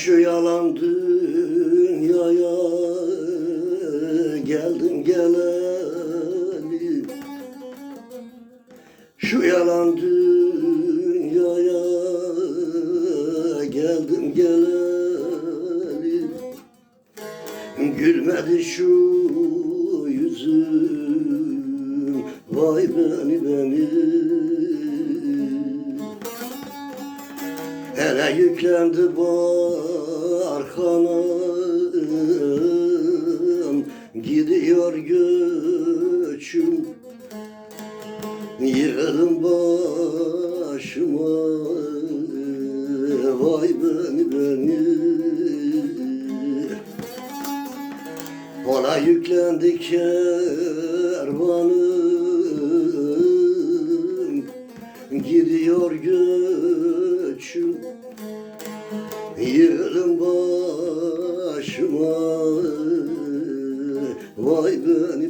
şu yalan dünyaya. Geldim gelelim. Şu yalan dünyaya. Geldim gelelim. Gülmedi şu yüzüm. Vay beni beni Hele yüklendi barkanım Gidiyor göçüm. Yığılım başıma. Vay beni beni. Ona yüklendi kervanım. Gidiyor göçüm Yığılım başıma Vay beni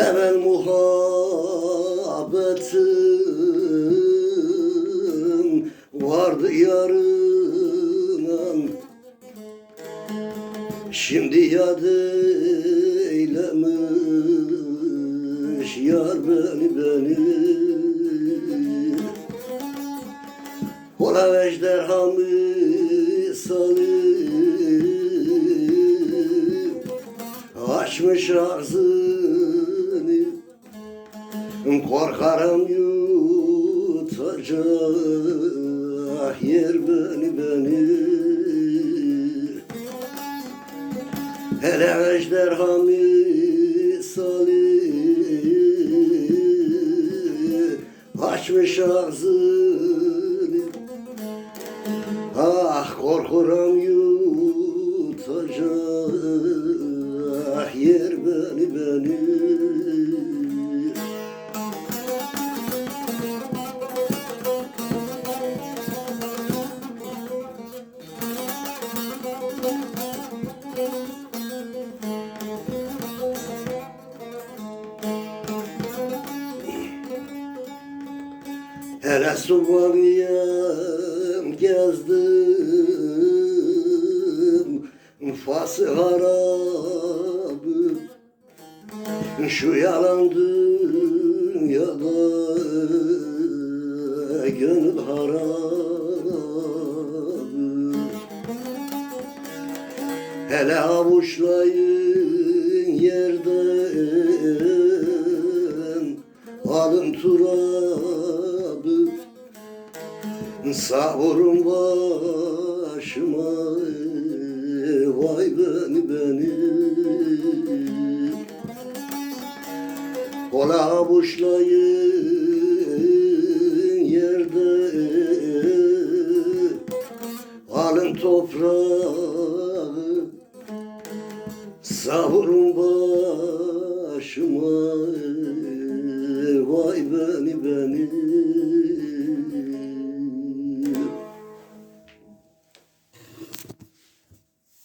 Hemen muhabbetim vardı yarından Şimdi yad eylemiş yar beni beni. Ola ejderha misali Açmış ağzını Korkarım yutacak yer beni beni. Hele ejderha misali Açmış ağzını. Ah korkuram yutacak Hele Suvariyem gezdim. Fas'ı harabı Şu yalan dünyada Gönül harabı Hele avuçlayın yerden Alın turabı Savurun başıma Vay beni beni. Kola boşlayın yerde. Alın toprağı. Savurun başıma Vay beni beni.